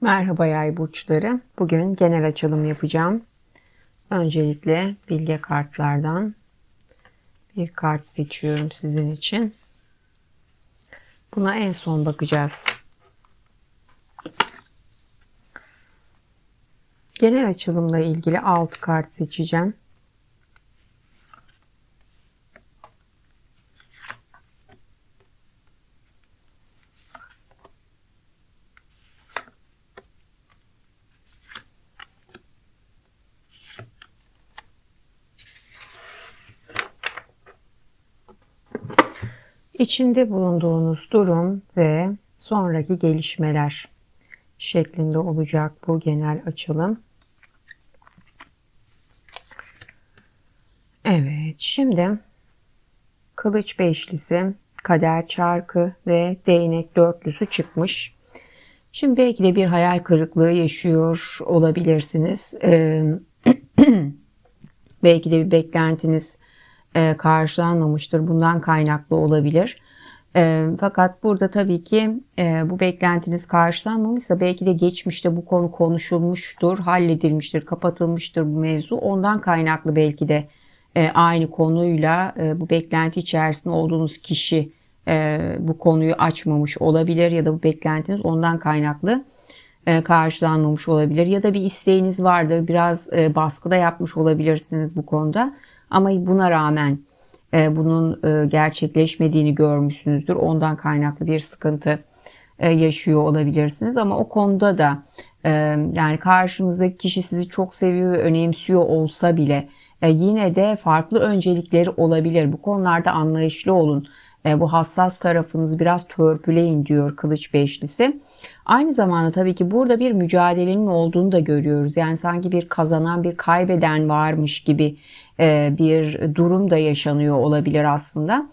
Merhaba yay burçları. Bugün genel açılım yapacağım. Öncelikle bilge kartlardan bir kart seçiyorum sizin için. Buna en son bakacağız. Genel açılımla ilgili 6 kart seçeceğim. İçinde bulunduğunuz durum ve sonraki gelişmeler şeklinde olacak bu genel açılım. Evet, şimdi kılıç beşlisi, kader çarkı ve değnek dörtlüsü çıkmış. Şimdi belki de bir hayal kırıklığı yaşıyor olabilirsiniz. Ee, belki de bir beklentiniz e, karşılanmamıştır. Bundan kaynaklı olabilir. E, fakat burada tabii ki e, bu beklentiniz karşılanmamışsa belki de geçmişte bu konu konuşulmuştur, halledilmiştir, kapatılmıştır bu mevzu. Ondan kaynaklı belki de e, aynı konuyla e, bu beklenti içerisinde olduğunuz kişi e, bu konuyu açmamış olabilir ya da bu beklentiniz ondan kaynaklı e, karşılanmamış olabilir ya da bir isteğiniz vardır biraz e, baskıda yapmış olabilirsiniz bu konuda ama buna rağmen e, bunun e, gerçekleşmediğini görmüşsünüzdür. Ondan kaynaklı bir sıkıntı e, yaşıyor olabilirsiniz. Ama o konuda da e, yani karşınızdaki kişi sizi çok seviyor ve önemsiyor olsa bile e, yine de farklı öncelikleri olabilir. Bu konularda anlayışlı olun bu hassas tarafınızı biraz törpüleyin diyor kılıç beşlisi. Aynı zamanda tabii ki burada bir mücadelenin olduğunu da görüyoruz. Yani sanki bir kazanan bir kaybeden varmış gibi e, bir durum da yaşanıyor olabilir aslında.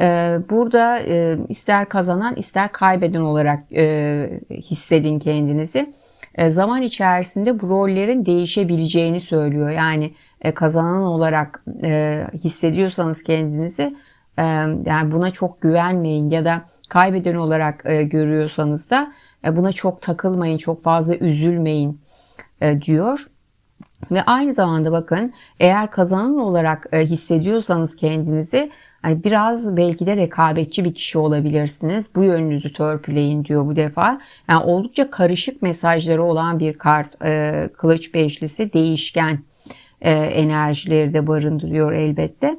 E, burada ister kazanan ister kaybeden olarak hissedin kendinizi. Zaman içerisinde bu rollerin değişebileceğini söylüyor. Yani kazanan olarak hissediyorsanız kendinizi yani buna çok güvenmeyin ya da kaybeden olarak görüyorsanız da buna çok takılmayın, çok fazla üzülmeyin diyor. Ve aynı zamanda bakın eğer kazanan olarak hissediyorsanız kendinizi hani biraz belki de rekabetçi bir kişi olabilirsiniz. Bu yönünüzü törpüleyin diyor bu defa. Yani oldukça karışık mesajları olan bir kart kılıç beşlisi değişken enerjileri de barındırıyor elbette.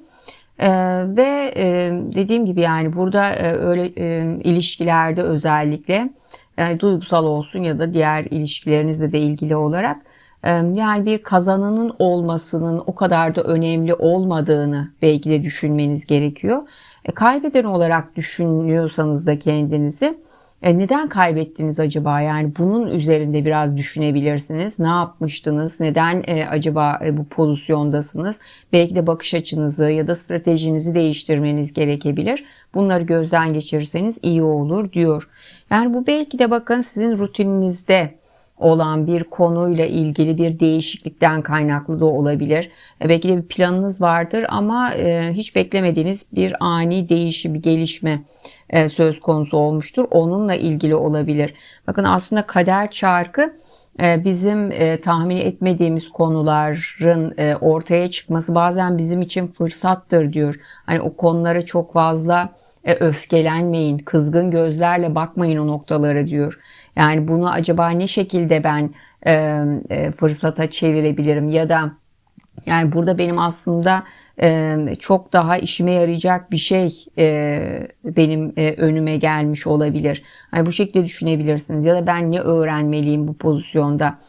Ee, ve e, dediğim gibi yani burada e, öyle e, ilişkilerde özellikle e, duygusal olsun ya da diğer ilişkilerinizle de ilgili olarak e, yani bir kazanının olmasının o kadar da önemli olmadığını belki de düşünmeniz gerekiyor. E, kaybeden olarak düşünüyorsanız da kendinizi e, neden kaybettiniz acaba? Yani bunun üzerinde biraz düşünebilirsiniz. Ne yapmıştınız? Neden e, acaba e, bu pozisyondasınız? Belki de bakış açınızı ya da stratejinizi değiştirmeniz gerekebilir. Bunları gözden geçirirseniz iyi olur diyor. Yani bu belki de bakın sizin rutininizde olan bir konuyla ilgili bir değişiklikten kaynaklı da olabilir. E, belki de bir planınız vardır ama e, hiç beklemediğiniz bir ani değişim, bir gelişme e, söz konusu olmuştur. Onunla ilgili olabilir. Bakın aslında kader çarkı bizim tahmin etmediğimiz konuların ortaya çıkması bazen bizim için fırsattır diyor. Hani o konulara çok fazla öfkelenmeyin, kızgın gözlerle bakmayın o noktalara diyor. Yani bunu acaba ne şekilde ben e, e, fırsata çevirebilirim ya da yani burada benim aslında e, çok daha işime yarayacak bir şey e, benim e, önüme gelmiş olabilir. Hani bu şekilde düşünebilirsiniz ya da ben ne öğrenmeliyim bu pozisyonda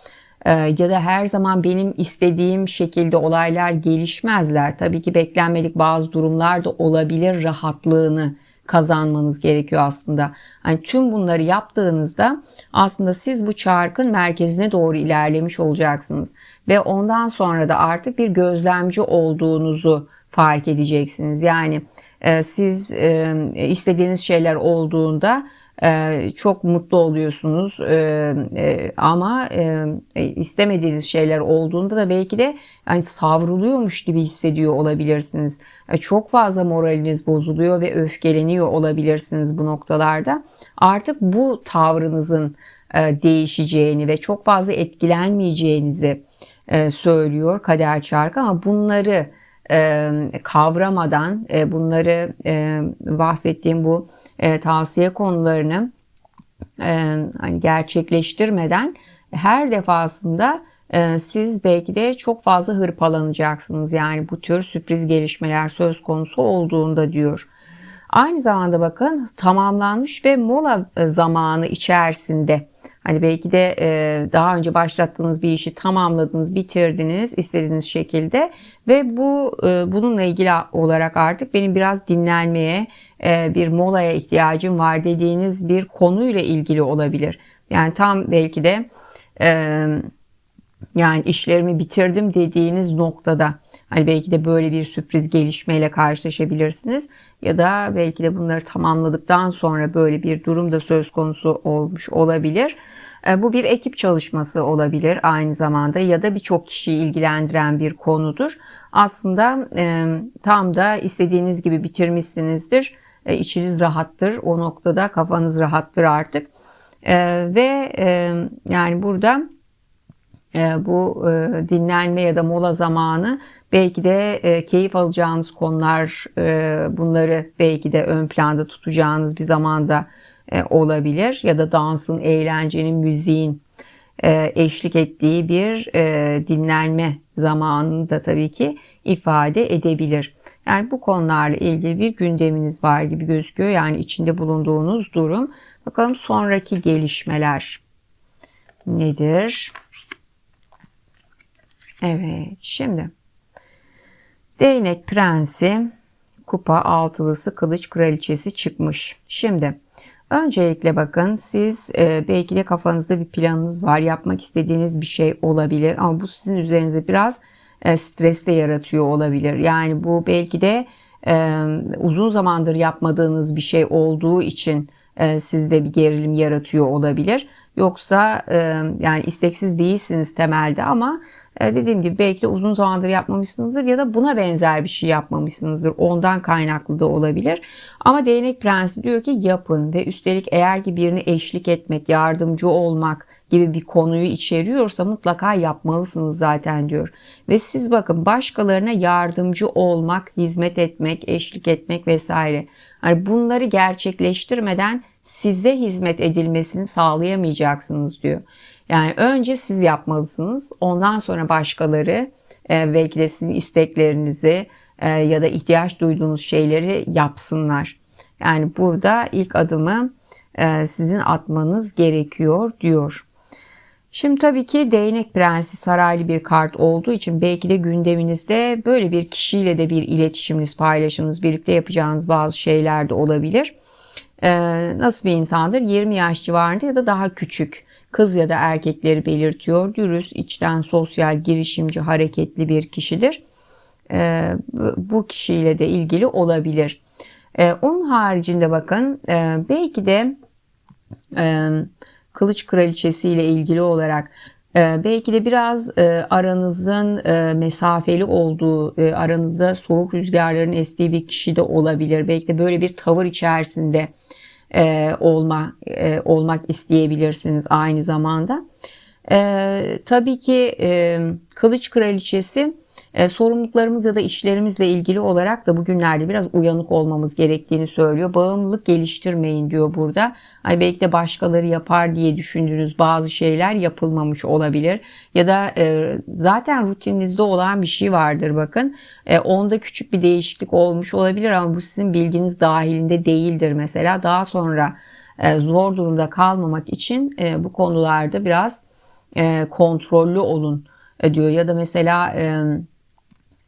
e, ya da her zaman benim istediğim şekilde olaylar gelişmezler. Tabii ki beklenmedik bazı durumlar da olabilir rahatlığını kazanmanız gerekiyor aslında. Hani tüm bunları yaptığınızda aslında siz bu çarkın merkezine doğru ilerlemiş olacaksınız ve ondan sonra da artık bir gözlemci olduğunuzu fark edeceksiniz. Yani e, siz e, istediğiniz şeyler olduğunda ee, çok mutlu oluyorsunuz ee, e, ama e, istemediğiniz şeyler olduğunda da belki de yani savruluyormuş gibi hissediyor olabilirsiniz. Ee, çok fazla moraliniz bozuluyor ve öfkeleniyor olabilirsiniz bu noktalarda. Artık bu tavrınızın e, değişeceğini ve çok fazla etkilenmeyeceğinizi e, söylüyor kader çarkı ama bunları e, kavramadan e, bunları e, bahsettiğim bu e, tavsiye konularını e, hani gerçekleştirmeden her defasında e, siz belki de çok fazla hırpalanacaksınız. Yani bu tür sürpriz gelişmeler söz konusu olduğunda diyor. Aynı zamanda bakın tamamlanmış ve mola e, zamanı içerisinde hani belki de e, daha önce başlattığınız bir işi tamamladınız, bitirdiniz istediğiniz şekilde ve bu e, bununla ilgili olarak artık benim biraz dinlenmeye, bir molaya ihtiyacım var dediğiniz bir konuyla ilgili olabilir. Yani tam belki de yani işlerimi bitirdim dediğiniz noktada hani belki de böyle bir sürpriz gelişmeyle karşılaşabilirsiniz ya da belki de bunları tamamladıktan sonra böyle bir durum da söz konusu olmuş olabilir. E, bu bir ekip çalışması olabilir aynı zamanda ya da birçok kişiyi ilgilendiren bir konudur. Aslında e, tam da istediğiniz gibi bitirmişsinizdir. E, içiniz rahattır. O noktada kafanız rahattır artık. Ve yani burada bu e, dinlenme ya da mola zamanı belki de e, keyif alacağınız konular bunları belki de ön planda tutacağınız bir zamanda olabilir ya da dansın, eğlencenin, müziğin eşlik ettiği bir dinlenme zamanını da tabii ki ifade edebilir. Yani bu konularla ilgili bir gündeminiz var gibi gözüküyor. Yani içinde bulunduğunuz durum. Bakalım sonraki gelişmeler nedir? Evet şimdi değnek prensi kupa altılısı kılıç kraliçesi çıkmış. Şimdi öncelikle bakın siz e, belki de kafanızda bir planınız var yapmak istediğiniz bir şey olabilir ama bu sizin üzerinize biraz e, stres de yaratıyor olabilir. Yani bu belki de e, uzun zamandır yapmadığınız bir şey olduğu için e, sizde bir gerilim yaratıyor olabilir. Yoksa e, yani isteksiz değilsiniz temelde ama dediğim gibi belki de uzun zamandır yapmamışsınızdır ya da buna benzer bir şey yapmamışsınızdır. Ondan kaynaklı da olabilir. Ama değnek prensi diyor ki yapın ve üstelik eğer ki birini eşlik etmek, yardımcı olmak gibi bir konuyu içeriyorsa mutlaka yapmalısınız zaten diyor. Ve siz bakın başkalarına yardımcı olmak, hizmet etmek, eşlik etmek vesaire. Hani bunları gerçekleştirmeden size hizmet edilmesini sağlayamayacaksınız diyor. Yani önce siz yapmalısınız. Ondan sonra başkaları e, belki de sizin isteklerinizi e, ya da ihtiyaç duyduğunuz şeyleri yapsınlar. Yani burada ilk adımı e, sizin atmanız gerekiyor diyor. Şimdi tabii ki değnek prensi saraylı bir kart olduğu için belki de gündeminizde böyle bir kişiyle de bir iletişiminiz, paylaşımınız, birlikte yapacağınız bazı şeyler de olabilir. Ee, nasıl bir insandır? 20 yaş civarında ya da daha küçük kız ya da erkekleri belirtiyor. Dürüst, içten, sosyal, girişimci, hareketli bir kişidir. E, bu kişiyle de ilgili olabilir. E, onun haricinde bakın e, belki de e, Kılıç Kraliçesi ile ilgili olarak e, belki de biraz aranızın mesafeli olduğu, aranızda soğuk rüzgarların estiği bir kişi de olabilir. Belki de böyle bir tavır içerisinde e, olma e, olmak isteyebilirsiniz aynı zamanda. E, tabii ki e, Kılıç Kraliçesi e, sorumluluklarımız ya da işlerimizle ilgili olarak da bugünlerde biraz uyanık olmamız gerektiğini söylüyor. Bağımlılık geliştirmeyin diyor burada. Hani belki de başkaları yapar diye düşündüğünüz bazı şeyler yapılmamış olabilir. Ya da e, zaten rutininizde olan bir şey vardır bakın. E, onda küçük bir değişiklik olmuş olabilir ama bu sizin bilginiz dahilinde değildir mesela. Daha sonra e, zor durumda kalmamak için e, bu konularda biraz e, kontrollü olun e, diyor. Ya da mesela... E,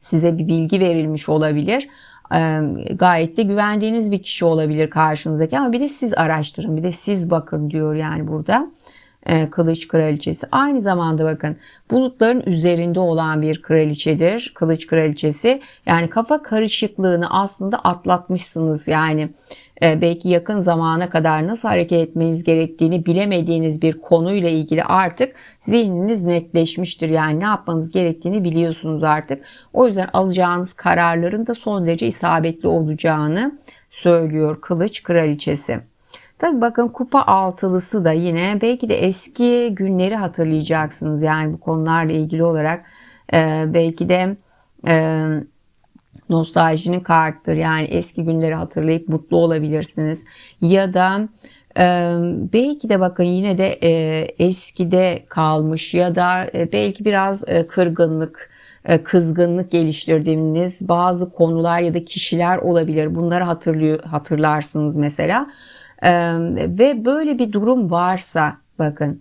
size bir bilgi verilmiş olabilir. Gayet de güvendiğiniz bir kişi olabilir karşınızdaki ama bir de siz araştırın bir de siz bakın diyor yani burada kılıç kraliçesi. Aynı zamanda bakın bulutların üzerinde olan bir kraliçedir kılıç kraliçesi. Yani kafa karışıklığını aslında atlatmışsınız yani belki yakın zamana kadar nasıl hareket etmeniz gerektiğini bilemediğiniz bir konuyla ilgili artık zihniniz netleşmiştir. Yani ne yapmanız gerektiğini biliyorsunuz artık. O yüzden alacağınız kararların da son derece isabetli olacağını söylüyor Kılıç Kraliçesi. Tabii bakın kupa altılısı da yine belki de eski günleri hatırlayacaksınız. Yani bu konularla ilgili olarak e, belki de e, nostaljinin karttır. Yani eski günleri hatırlayıp mutlu olabilirsiniz. Ya da e, belki de bakın yine de e, eskide kalmış ya da e, belki biraz e, kırgınlık, e, kızgınlık geliştirdiğiniz bazı konular ya da kişiler olabilir. Bunları hatırlıyor, hatırlarsınız mesela. E, ve böyle bir durum varsa bakın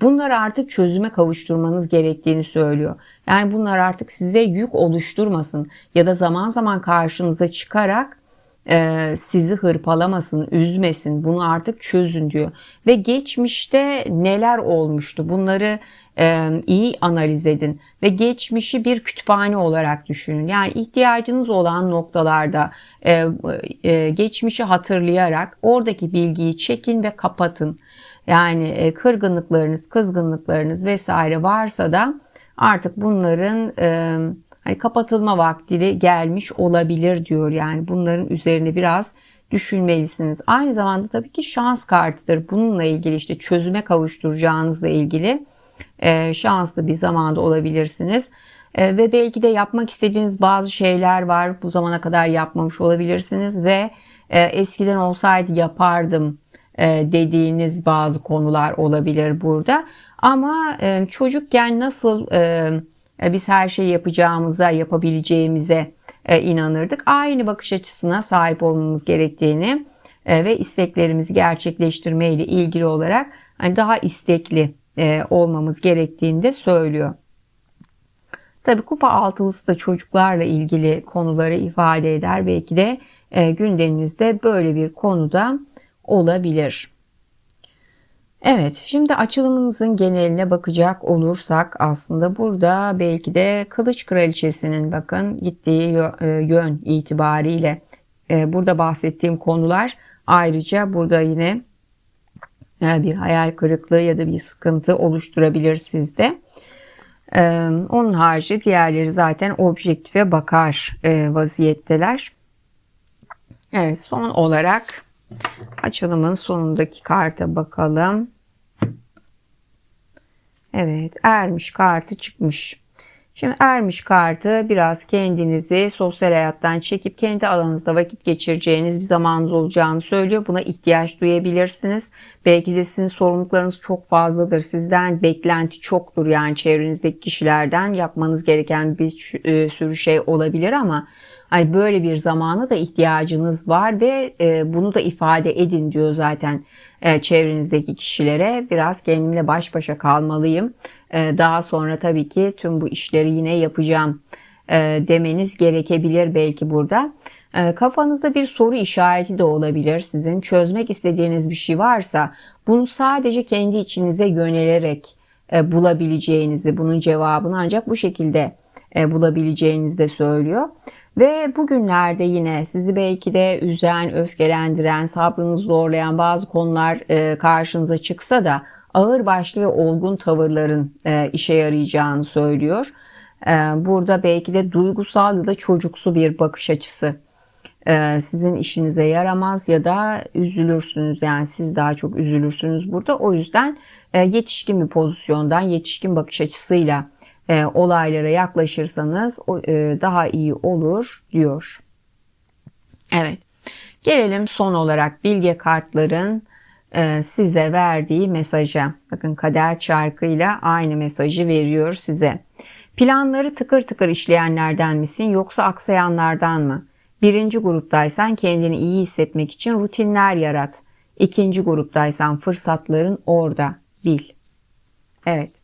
bunları artık çözüme kavuşturmanız gerektiğini söylüyor. Yani bunlar artık size yük oluşturmasın ya da zaman zaman karşınıza çıkarak sizi hırpalamasın, üzmesin. Bunu artık çözün diyor. Ve geçmişte neler olmuştu? Bunları iyi analiz edin ve geçmişi bir kütüphane olarak düşünün. Yani ihtiyacınız olan noktalarda geçmişi hatırlayarak oradaki bilgiyi çekin ve kapatın. Yani e, kırgınlıklarınız, kızgınlıklarınız vesaire varsa da artık bunların e, hani kapatılma vakti gelmiş olabilir diyor. Yani bunların üzerine biraz düşünmelisiniz. Aynı zamanda tabii ki şans kartıdır. Bununla ilgili işte çözüme kavuşturacağınızla ilgili e, şanslı bir zamanda olabilirsiniz. Ve belki de yapmak istediğiniz bazı şeyler var. Bu zamana kadar yapmamış olabilirsiniz ve eskiden olsaydı yapardım dediğiniz bazı konular olabilir burada. Ama e, çocukken nasıl e, biz her şeyi yapacağımıza, yapabileceğimize inanırdık. Aynı bakış açısına sahip olmamız gerektiğini ve isteklerimizi gerçekleştirme ile ilgili olarak hani daha istekli olmamız gerektiğini de söylüyor. Tabi kupa altılısı da çocuklarla ilgili konuları ifade eder. Belki de gündeminizde böyle bir konuda olabilir. Evet, şimdi açılımınızın geneline bakacak olursak aslında burada belki de Kılıç Kraliçesi'nin bakın gittiği e, yön itibariyle e, burada bahsettiğim konular ayrıca burada yine e, bir hayal kırıklığı ya da bir sıkıntı oluşturabilir sizde. Onun harici diğerleri zaten objektife bakar vaziyetteler. Evet son olarak Açılımın sonundaki karta bakalım. Evet ermiş kartı çıkmış. Şimdi ermiş kartı biraz kendinizi sosyal hayattan çekip kendi alanınızda vakit geçireceğiniz bir zamanınız olacağını söylüyor. Buna ihtiyaç duyabilirsiniz. Belki de sizin sorumluluklarınız çok fazladır. Sizden beklenti çoktur yani çevrenizdeki kişilerden yapmanız gereken bir e, sürü şey olabilir ama Hani böyle bir zamana da ihtiyacınız var ve e, bunu da ifade edin diyor zaten e, çevrenizdeki kişilere. Biraz kendimle baş başa kalmalıyım. E, daha sonra tabii ki tüm bu işleri yine yapacağım e, demeniz gerekebilir belki burada. E, kafanızda bir soru işareti de olabilir sizin. Çözmek istediğiniz bir şey varsa bunu sadece kendi içinize yönelerek e, bulabileceğinizi, bunun cevabını ancak bu şekilde e, bulabileceğinizi de söylüyor. Ve bugünlerde yine sizi belki de üzen, öfkelendiren, sabrınızı zorlayan bazı konular e, karşınıza çıksa da ağır başlı ve olgun tavırların e, işe yarayacağını söylüyor. E, burada belki de duygusal ya da çocuksu bir bakış açısı sizin işinize yaramaz ya da üzülürsünüz yani siz daha çok üzülürsünüz burada. O yüzden yetişkin bir pozisyondan, yetişkin bakış açısıyla e, olaylara yaklaşırsanız e, daha iyi olur diyor. Evet. Gelelim son olarak bilge kartların e, size verdiği mesaja. Bakın kader çarkıyla aynı mesajı veriyor size. Planları tıkır tıkır işleyenlerden misin yoksa aksayanlardan mı? Birinci gruptaysan kendini iyi hissetmek için rutinler yarat. İkinci gruptaysan fırsatların orada. Bil. Evet.